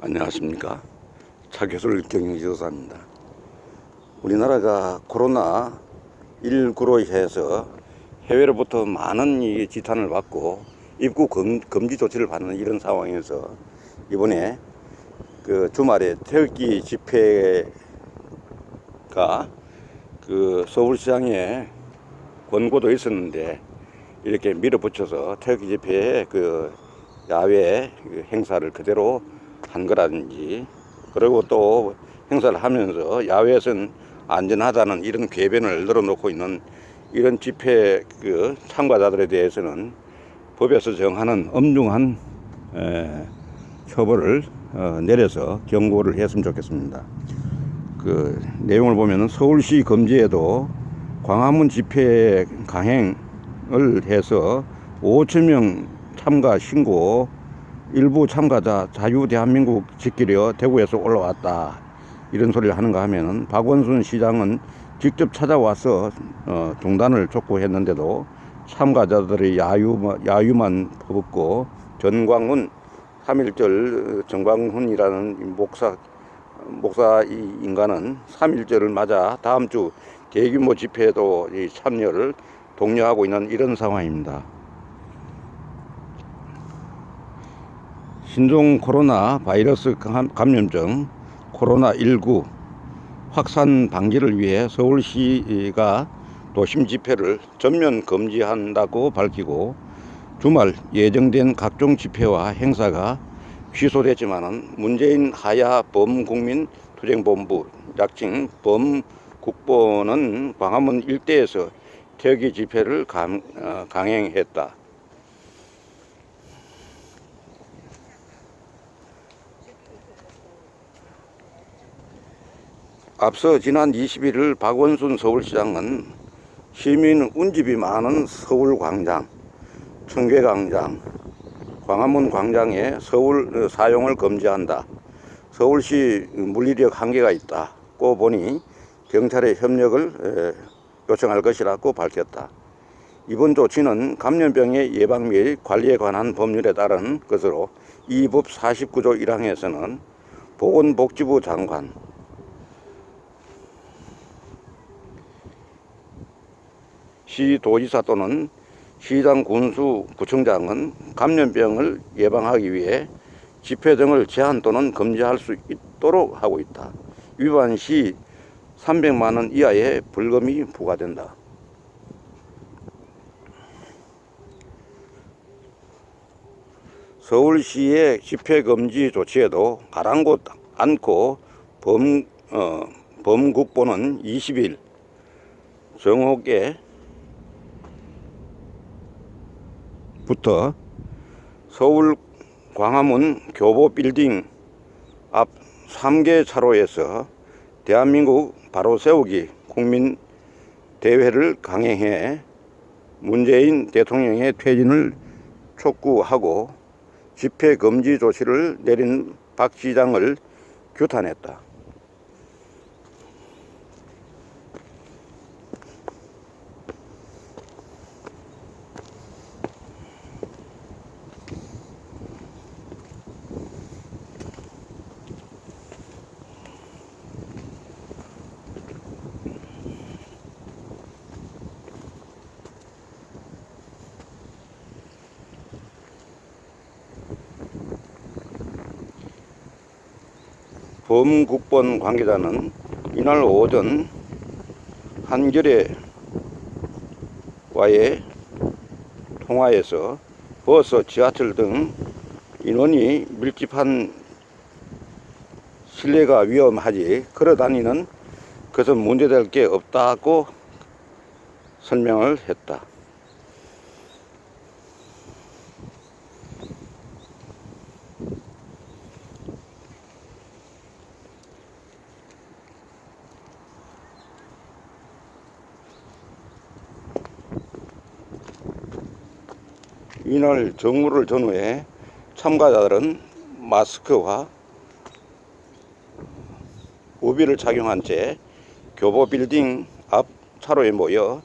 안녕하십니까. 차교술 경영지도사입니다. 우리나라가 코로나 19로 해서 해외로부터 많은 이 지탄을 받고 입국 금, 금지 조치를 받는 이런 상황에서 이번에 그 주말에 태극기 집회가 그 서울시장에 권고도 있었는데 이렇게 밀어붙여서 태극기 집회에 그 야외 그 행사를 그대로 한 거라든지 그리고 또 행사를 하면서 야외에서는 안전하다는 이런 궤변을 늘어놓고 있는 이런 집회 그 참가자들에 대해서는 법에서 정하는 엄중한 에, 처벌을 어, 내려서 경고를 했으면 좋겠습니다. 그 내용을 보면은 서울시 검지에도 광화문 집회 강행을 해서 5천 명 참가 신고 일부 참가자 자유 대한민국 지키려 대구에서 올라왔다 이런 소리를 하는가 하면은 박원순 시장은 직접 찾아와서 어, 중단을 촉구했는데도 참가자들의 야유, 야유만 퍼붓고 전광훈 3.1절 전광훈이라는 목사 목사 이 인간은 3.1절을 맞아 다음 주 대규모 집회에도 이 참여를 독려하고 있는 이런 상황입니다. 신종 코로나 바이러스 감- 감염증 코로나19 확산 방지를 위해 서울시가 도심 집회를 전면 금지한다고 밝히고 주말 예정된 각종 집회와 행사가 취소됐지만은 문재인 하야 범국민 투쟁본부 약칭 범국본은 광화문 일대에서 태기 집회를 감- 어, 강행했다. 앞서 지난 21일 박원순 서울시장은 시민 운집이 많은 서울광장, 청계광장, 광화문 광장에 서울 어, 사용을 금지한다. 서울시 물리력 한계가 있다고 보니 경찰의 협력을 에, 요청할 것이라고 밝혔다. 이번 조치는 감염병의 예방 및 관리에 관한 법률에 따른 것으로 이법 49조 1항에서는 보건복지부 장관, 시도지사 또는 시장 군수 구청장은 감염병을 예방하기 위해 집회 등을 제한 또는 금지할 수 있도록 하고 있다. 위반 시 300만 원 이하의 벌금이 부과된다. 서울시의 집회 금지 조치에도 가랑곳 않고 범, 어, 범국보는 20일 정옥에 부터 서울 광화문 교보 빌딩 앞 3개 차로에서 대한민국 바로 세우기 국민 대회를 강행해 문재인 대통령의 퇴진을 촉구하고 집회 금지 조치를 내린 박 시장을 규탄했다. 범국본 관계자는 이날 오전 한겨레 와의 통화에서 버스, 지하철 등 인원이 밀집한 실내가 위험하지 걸어 다니는 것은 문제될 게 없다고 설명을 했다. 이날 정무를 전후해 참가자들은 마스크와 우비를 착용한 채 교보 빌딩 앞 차로에 모여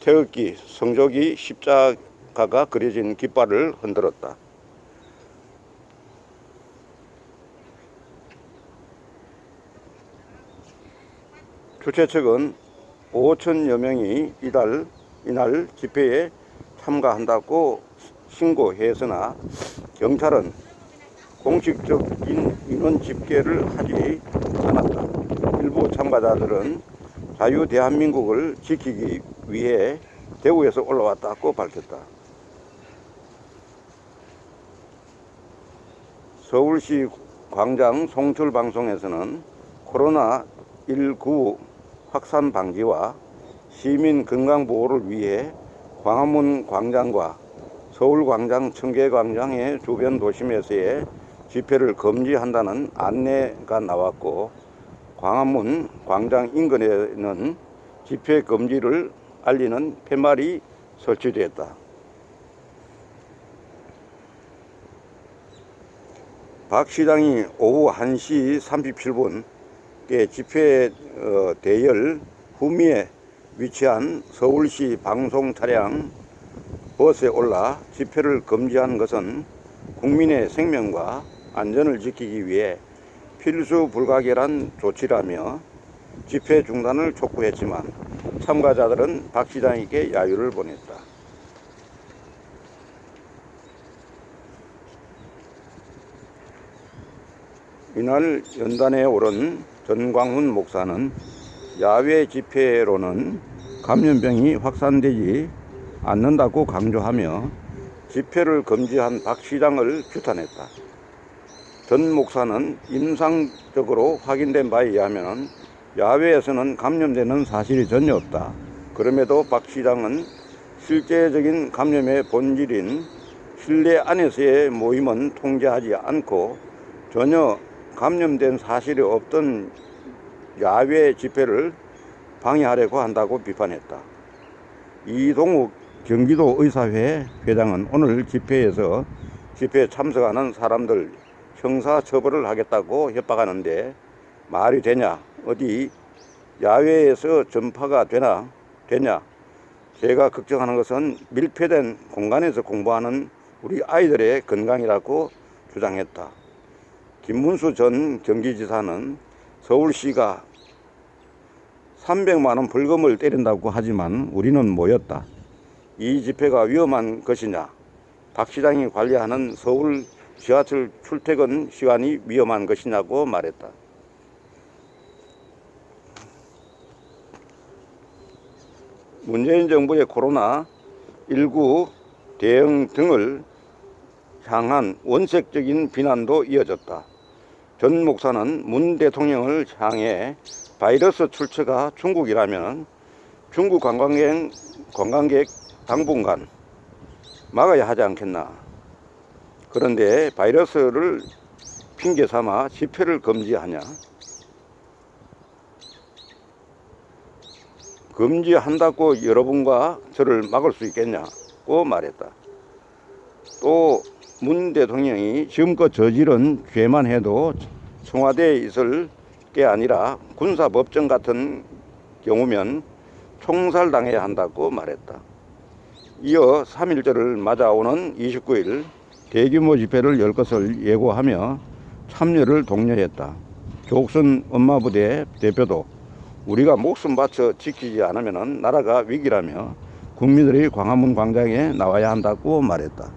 태극기 성조기 십자가가 그려진 깃발을 흔들었다. 주최 측은 5천여 명이 이달 이날 집회에 참가한다고 신고했으나 경찰은 공식적인 인원 집계를 하지 않았다. 일부 참가자들은 자유 대한민국을 지키기 위해 대구에서 올라왔다고 밝혔다. 서울시 광장 송출 방송에서는 코로나19 확산 방지와 시민 건강 보호를 위해 광화문 광장과 서울광장, 청계광장의 주변 도심에서의 집회를 금지한다는 안내가 나왔고 광화문 광장 인근에는 집회 금지를 알리는 팻말이 설치되었다. 박 시장이 오후 1시 37분께 집회 어, 대열 후미에 위치한 서울시 방송 차량 버스에 올라 집회를 금지한 것은 국민의 생명과 안전을 지키기 위해 필수 불가결한 조치라며 집회 중단을 촉구했지만 참가자들은 박 시장에게 야유를 보냈다. 이날 연단에 오른 전광훈 목사는 야외 집회로는 감염병이 확산되지 않는다고 강조하며 집회를 금지한 박 시장을 규탄했다. 전 목사는 임상적으로 확인된 바에 의하면 야외에서는 감염되는 사실이 전혀 없다. 그럼에도 박 시장은 실제적인 감염의 본질인 실내 안에서의 모임은 통제하지 않고 전혀 감염된 사실이 없던 야외 집회를 방해하려고 한다고 비판했다. 이동욱 경기도 의사회 회장은 오늘 집회에서 집회에 참석하는 사람들 형사 처벌을 하겠다고 협박하는데 말이 되냐? 어디 야외에서 전파가 되나? 되냐? 제가 걱정하는 것은 밀폐된 공간에서 공부하는 우리 아이들의 건강이라고 주장했다. 김문수 전 경기지사는 서울시가 300만 원 벌금을 때린다고 하지만 우리는 모였다. 이 집회가 위험한 것이냐? 박 시장이 관리하는 서울 지하철 출퇴근 시간이 위험한 것이냐고 말했다. 문재인 정부의 코로나 19 대응 등을 향한 원색적인 비난도 이어졌다. 전 목사는 문 대통령을 향해 바이러스 출처가 중국이라면 중국 관광객, 관광객 당분간 막아야 하지 않겠나. 그런데 바이러스를 핑계 삼아 집회를 금지하냐. 금지한다고 여러분과 저를 막을 수 있겠냐고 말했다. 또 문 대통령이 지금껏 저지른 죄만 해도 청와대에 있을 게 아니라 군사법정 같은 경우면 총살당해야 한다고 말했다. 이어 3.1절을 맞아오는 29일 대규모 집회를 열 것을 예고하며 참여를 독려했다. 조옥선 엄마부대 대표도 우리가 목숨 바쳐 지키지 않으면 나라가 위기라며 국민들이 광화문 광장에 나와야 한다고 말했다.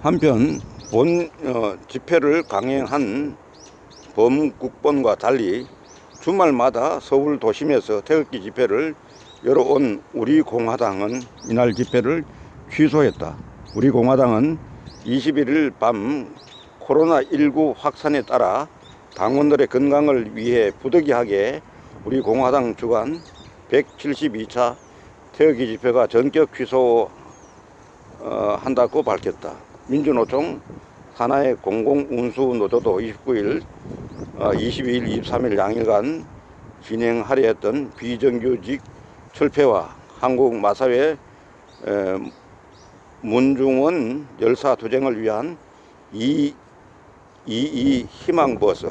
한편 본 어, 집회를 강행한 범국본과 달리 주말마다 서울 도심에서 태극기 집회를 열어온 우리 공화당은 이날 집회를 취소했다. 우리 공화당은 21일 밤 코로나19 확산에 따라 당원들의 건강을 위해 부득이하게 우리 공화당 주관 172차 태극기 집회가 전격 취소한다고 밝혔다. 민주노총 하나의 공공운수노조도 29일, 22일, 23일 양일간 진행하려 했던 비정규직 철폐와 한국 마사회 문중원 열사 투쟁을 위한 이, 이이 희망버스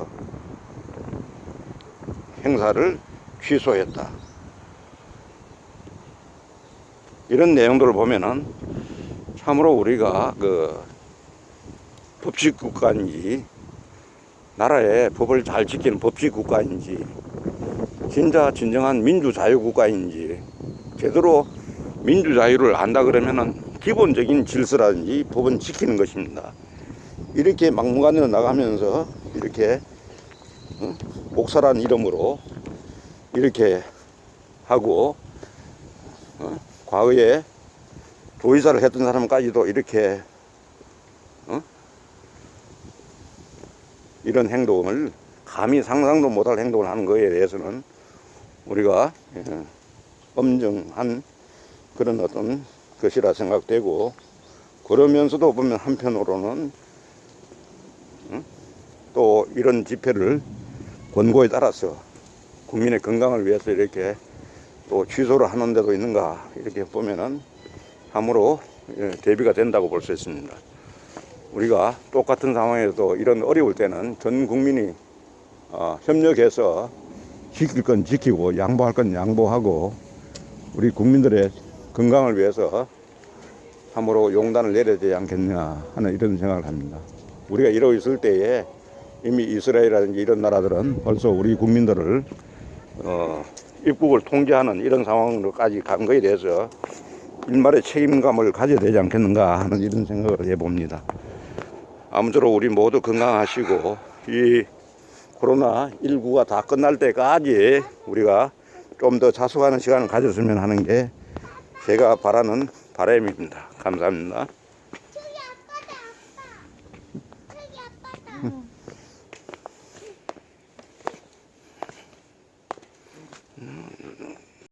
행사를 취소했다. 이런 내용들을 보면은 참으로 우리가 그 법치국가인지 나라의 법을 잘 지키는 법치 국가인지 진짜 진정한 민주자유 국가인지 제대로 민주자유를 안다 그러면은 기본적인 질서라든지 법은 지키는 것입니다. 이렇게 막무가내로 나가면서 이렇게 어? 목사란 이름으로 이렇게 하고 어? 과거에 도의사를 했던 사람까지도 이렇게 이런 행동을 감히 상상도 못할 행동을 하는 거에 대해서는 우리가 예, 엄정한 그런 어떤 것이라 생각되고 그러면서도 보면 한편으로는 응? 또 이런 집회를 권고에 따라서 국민의 건강을 위해서 이렇게 또 취소를 하는 데도 있는가 이렇게 보면은 참으로 예, 대비가 된다고 볼 수 있습니다. 우리가 똑같은 상황에서 이런 어려울 때는 전 국민이 어, 협력해서 지킬 건 지키고 양보할 건 양보하고 우리 국민들의 건강을 위해서 참으로 용단을 내려야 되지 않겠냐 하는 이런 생각을 합니다. 우리가 이러고 있을 때에 이미 이스라엘이라든지 이런 나라들은 벌써 우리 국민들을 어, 입국을 통제하는 이런 상황으로까지 간 거에 대해서 일말의 책임감을 가져야 되지 않겠는가 하는 이런 생각을 해봅니다. 아무쪼록 우리 모두 건강하시고 이 코로나 19가 다 끝날 때까지 우리가 좀 더 자숙하는 시간을 가졌으면 하는 게 제가 바라는 바람입니다. 감사합니다.